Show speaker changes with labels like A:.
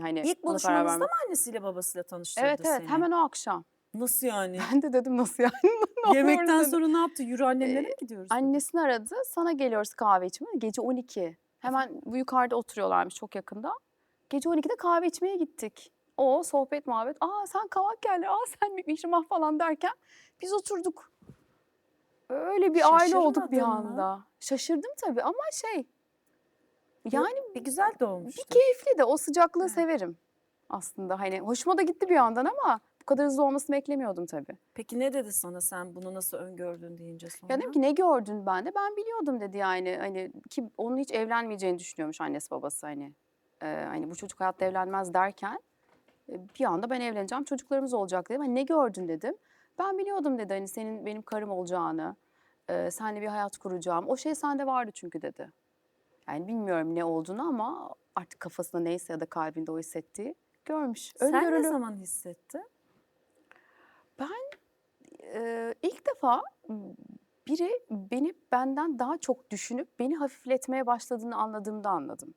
A: hani
B: İlk
A: karar
B: buluşmanızda
A: vermek.
B: mı annesiyle babasıyla tanıştırdı
A: Evet evet
B: seni?
A: hemen o akşam.
B: Nasıl yani?
A: Ben de dedim nasıl yani? Ne oluyor
B: Yemekten
A: dedim.
B: sonra ne yaptı? Yürü annenlere mi gidiyoruz?
A: Annesini aradı. Sana geliyoruz kahve içmeye. Gece 12. Hemen bu yukarıda oturuyorlarmış çok yakında. Gece 12'de kahve içmeye gittik. O sohbet muhabbet. Aa sen kavak geldi. Aa sen bir Mihrimah falan derken biz oturduk. Öyle bir aile olduk bir
B: Şaşırmadın mı?
A: anda. Şaşırdım tabii ama şey yani
B: Bir güzel de olmuştu.
A: bir keyifli de o sıcaklığı severim aslında. Hani hoşuma da gitti bir yandan ama bu kadar hızlı olmasını beklemiyordum tabii.
B: Peki ne dedi sana sen bunu nasıl öngördün deyince sonra?
A: Ya dedim ki ne gördün bende? Ben biliyordum dedi yani hani ki onun hiç evlenmeyeceğini düşünüyormuş annesi babası hani. Ee, hani bu çocuk hayatta evlenmez derken e, bir anda ben evleneceğim çocuklarımız olacak dedim. Hani ne gördün dedim. Ben biliyordum dedi hani senin benim karım olacağını, e, seninle bir hayat kuracağım. O şey sende vardı çünkü dedi. Yani bilmiyorum ne olduğunu ama artık kafasında neyse ya da kalbinde o hissettiği görmüş.
B: Sen ne
A: Öngörülü.
B: zaman hissettin?
A: Eee, ilk defa biri beni benden daha çok düşünüp beni hafifletmeye başladığını anladığımda anladım.